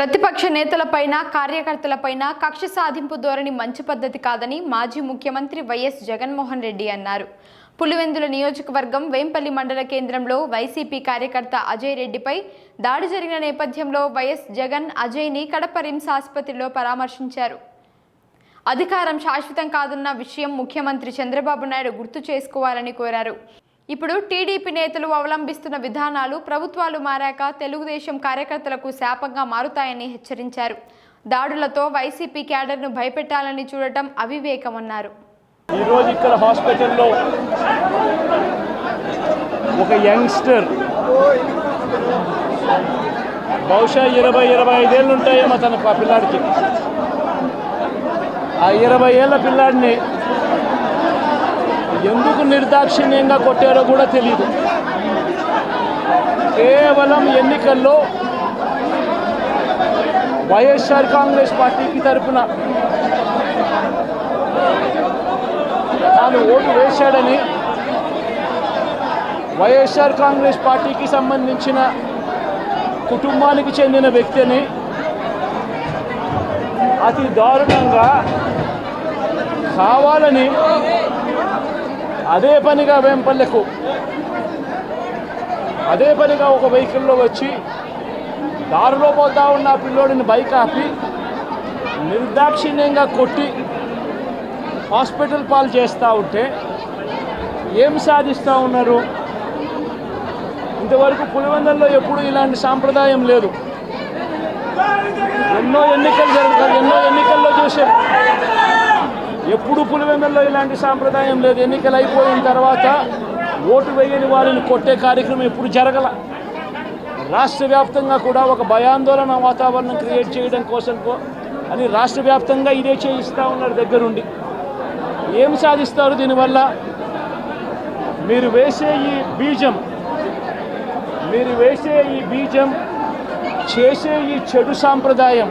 ప్రతిపక్ష నేతలపైన కార్యకర్తలపైన కక్ష సాధింపు ధోరణి మంచి పద్ధతి కాదని మాజీ ముఖ్యమంత్రి వైఎస్ జగన్మోహన్ రెడ్డి అన్నారు. పులివెందుల నియోజకవర్గం వేంపల్లి మండల కేంద్రంలో వైసీపీ కార్యకర్త అజయ్ రెడ్డిపై దాడి జరిగిన నేపథ్యంలో వైఎస్ జగన్ అజయ్ని కడప రిమ్స్ ఆసుపత్రిలో పరామర్శించారు. అధికారం శాశ్వతం కాదన్న విషయం ముఖ్యమంత్రి చంద్రబాబు నాయుడు గుర్తు చేసుకోవాలని కోరారు. ఇప్పుడు టీడీపీ నేతలు అవలంబిస్తున్న విధానాలు ప్రభుత్వాలు మారాక తెలుగుదేశం కార్యకర్తలకు శాపంగా మారుతాయని హెచ్చరించారు. దాడులతో వైసీపీ క్యాడర్ను భయపెట్టాలని చూడటం అవివేకమన్నారు. ఈరోజు ఇక్కడ హాస్పిటల్లో ఒక యంగ్స్టర్ బహుశా ఇరవై ఇరవై ఐదేళ్ళు ఉంటాయేమో తన ఆ పిల్లాడికి. ఆ ఇరవై ఏళ్ళ పిల్లాడిని ఎందుకు నిర్దాక్షిణ్యంగా కొట్టారో కూడా తెలియదు కేవలం ఎన్నికల్లో వైఎస్ఆర్ కాంగ్రెస్ పార్టీకి తరపున తాను ఓటు వేశాడని వైఎస్ఆర్ కాంగ్రెస్ పార్టీకి సంబంధించిన కుటుంబానికి చెందిన వ్యక్తిని అతి దారుణంగా కావాలని అదే పనిగా వేంపల్లెకు. అదే పనిగా ఒక వెహికల్లో వచ్చి దారిలో పోతా ఉన్న పిల్లోడిని బైక్ ఆపి నిర్దాక్షిణ్యంగా కొట్టి హాస్పిటల్ పాలు చేస్తూ ఉంటే ఏం సాధిస్తూ ఉన్నారు? ఇంతవరకు పులివెందల్లో ఎప్పుడు ఇలాంటి సాంప్రదాయం లేదు. ఎన్నో ఎన్నికలు జరుగుతాయి ఎన్నో ఎన్నికల్లో చూసాం ఎప్పుడు ఇలాంటి సాంప్రదాయం లేదు. ఎన్నికలు అయిపోయిన తర్వాత ఓటు వేయని వారిని కొట్టే కార్యక్రమం ఎప్పుడు జరగల? రాష్ట్ర వ్యాప్తంగా కూడా ఒక భయాందోళన వాతావరణం క్రియేట్ చేయడం కోసం అని రాష్ట్ర వ్యాప్తంగా ఇదే చేయిస్తూ ఉన్నారు దగ్గరుండి. ఏం సాధిస్తారు దీనివల్ల? మీరు వేసే ఈ బీజం మీరు వేసే ఈ బీజం చేసే ఈ చెడు సాంప్రదాయం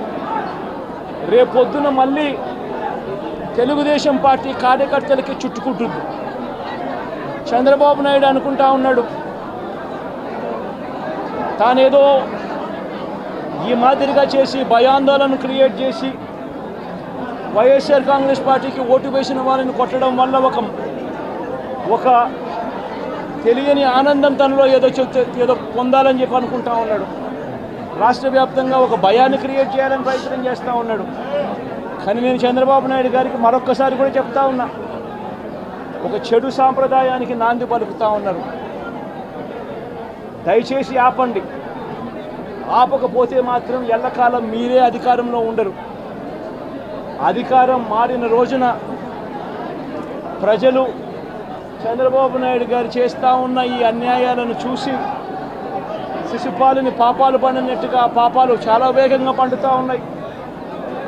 రేపొద్దున మళ్ళీ తెలుగుదేశం పార్టీ కార్యకర్తలకి చుట్టుకుంటుంది. చంద్రబాబు నాయుడు అనుకుంటా ఉన్నాడు. తానేదో ఈ మాదిరిగా చేసి భయాందోళన క్రియేట్ చేసి వైఎస్ఆర్ కాంగ్రెస్ పార్టీకి ఓటు వేసిన వాళ్ళని కొట్టడం వల్ల ఒక ఒక తెలియని ఆనందం తనలో ఏదో చెప్తే ఏదో పొందాలని చెప్పి అనుకుంటా ఉన్నాడు. రాష్ట్ర వ్యాప్తంగా ఒక భయాన్ని క్రియేట్ చేయాలని ప్రయత్నం చేస్తూ ఉన్నాడు. కానీ నేను చంద్రబాబు నాయుడు గారికి మరొక్కసారి కూడా చెప్తా ఉన్నా. ఒక చెడు సాంప్రదాయానికి నాంది పలుకుతా ఉన్నారు. దయచేసి ఆపండి. ఆపకపోతే మాత్రం ఎల్లకాలం మీరే అధికారంలో ఉండరు. అధికారం మారిన రోజున ప్రజలు చంద్రబాబు నాయుడు గారు చేస్తూ ఉన్న ఈ అన్యాయాలను చూసి శిశుపాలని పాపాలు పండినట్టుగా పాపాలు చాలా వేగంగా పండుతూ ఉన్నాయి.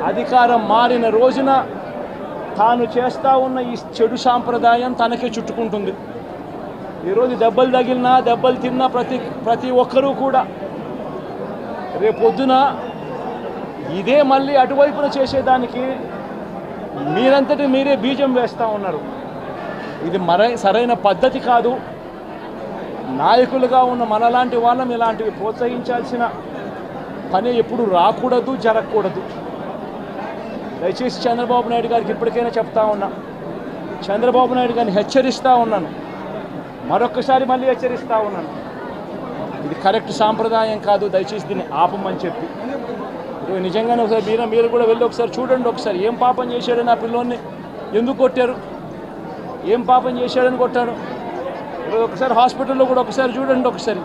అధికారం మారిన రోజున తాను చేస్తూ ఉన్న ఈ చెడు సాంప్రదాయం తనకే చుట్టుకుంటుంది. ఈరోజు దెబ్బలు తగిలినా దెబ్బలు తిన్నా ప్రతి ప్రతి ఒక్కరూ కూడా రేపొద్దున ఇదే మళ్ళీ అటువైపున చేసేదానికి మీరంతటి మీరే బీజం వేస్తూ ఉన్నారు. ఇది మరై సరైన పద్ధతి కాదు. నాయకులుగా ఉన్న మనలాంటి వాళ్ళం ఇలాంటివి ప్రోత్సహించాల్సిన పని ఎప్పుడు రాకూడదు జరగకూడదు. దయచేసి చంద్రబాబు నాయుడు గారికి ఇప్పటికైనా చెప్తా ఉన్నా. చంద్రబాబు నాయుడు గారిని హెచ్చరిస్తూ ఉన్నాను. మరొకసారి మళ్ళీ హెచ్చరిస్తూ ఉన్నాను. ఇది కరెక్ట్ సాంప్రదాయం కాదు దయచేసి దీన్ని ఆపమని చెప్పి. నిజంగానే ఒకసారి మీరు మీరు కూడా వెళ్ళి ఒకసారి చూడండి ఒకసారి. ఏం పాపం చేశాడని ఆ పిల్లోని ఎందుకు కొట్టారు? ఏం పాపం చేశాడని కొట్టారు ఒకసారి హాస్పిటల్లో కూడా ఒకసారి చూడండి ఒకసారి.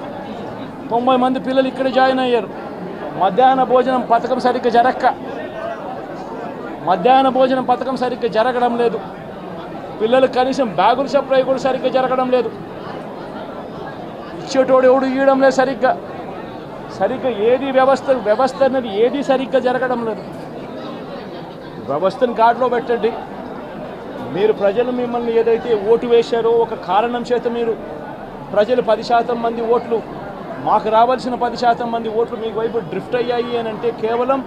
తొంభై మంది పిల్లలు ఇక్కడ జాయిన్ అయ్యారు. మధ్యాహ్న భోజనం పథకం సరిగ్గా జరక్క. మధ్యాహ్న భోజనం పథకం సరిగ్గా జరగడం లేదు. పిల్లలు కనీసం బ్యాగులు సప్లై కూడా సరిగ్గా జరగడం లేదు. ఇచ్చేటోడు ఎవడు ఇవ్వడం లేదు సరిగ్గా. సరిగ్గా ఏది వ్యవస్థ వ్యవస్థ అనేది ఏది సరిగ్గా జరగడం లేదు. వ్యవస్థను గాడిలో పెట్టండి. మీరు ప్రజలు మిమ్మల్ని ఏదైతే ఓటు వేశారో ఒక కారణం చేత మీరు ప్రజలు పది శాతం మంది ఓట్లు మాకు రావాల్సిన పది శాతం మంది ఓట్లు మీకు వైపు డ్రిఫ్ట్ అయ్యాయి అని అంటే కేవలం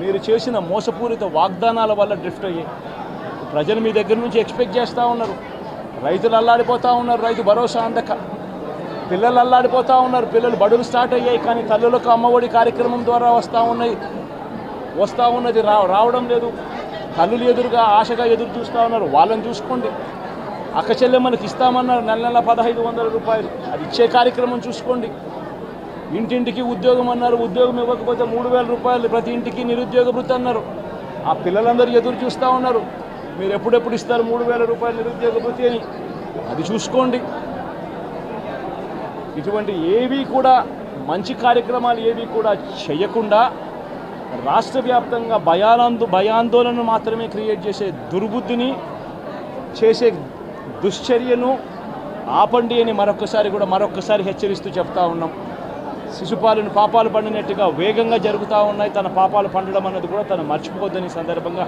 మీరు చేసిన మోసపూరిత వాగ్దానాల వల్ల డ్రిఫ్ట్ అయ్యాయి ప్రజలు మీ దగ్గర నుంచి ఎక్స్పెక్ట్ చేస్తూ ఉన్నారు. రైతులు అల్లాడిపోతూ ఉన్నారు రైతు భరోసా అందక. పిల్లలు అల్లాడిపోతూ ఉన్నారు పిల్లలు బడులు స్టార్ట్ అయ్యాయి కానీ తల్లులకు అమ్మఒడి కార్యక్రమం ద్వారా వస్తూ ఉన్నాయి. వస్తూ ఉన్నది రా రావడం లేదు. తల్లులు ఎదురుగా ఆశగా ఎదురు చూస్తూ ఉన్నారు. వాళ్ళని చూసుకోండి. అక్క చెల్లెమ్మలకి ఇస్తామన్నారు నెల నెల పదహైదు వందల రూపాయలు. అది ఇచ్చే కార్యక్రమం చూసుకోండి. ఇంటింటికి ఉద్యోగం అన్నారు ఉద్యోగం ఇవ్వకపోతే మూడు వేల రూపాయలు ప్రతి ఇంటికి నిరుద్యోగ వృత్తి అన్నారు. ఆ పిల్లలందరూ ఎదురు చూస్తూ ఉన్నారు. మీరు ఎప్పుడెప్పుడు ఇస్తారు మూడు వేల రూపాయలు నిరుద్యోగ వృత్తి అని? అది చూసుకోండి. ఇటువంటి ఏవి కూడా మంచి కార్యక్రమాలు ఏవి కూడా చేయకుండా రాష్ట్ర వ్యాప్తంగా భయానందు భయాందోళన మాత్రమే క్రియేట్ చేసే దుర్బుద్ధిని చేసే దుశ్చర్యను ఆపండి అని మరొకసారి కూడా మరొకసారి హెచ్చరిస్తూ చెప్తా ఉన్నాం. శిశుపాలను పాపాలు పండినట్టుగా వేగంగా జరుగుతూ ఉన్నాయి. తన పాపాలు పండడం అన్నది కూడా తను మర్చిపోద్దని సందర్భంగా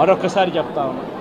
మరొకసారి చెప్తా ఉన్నాను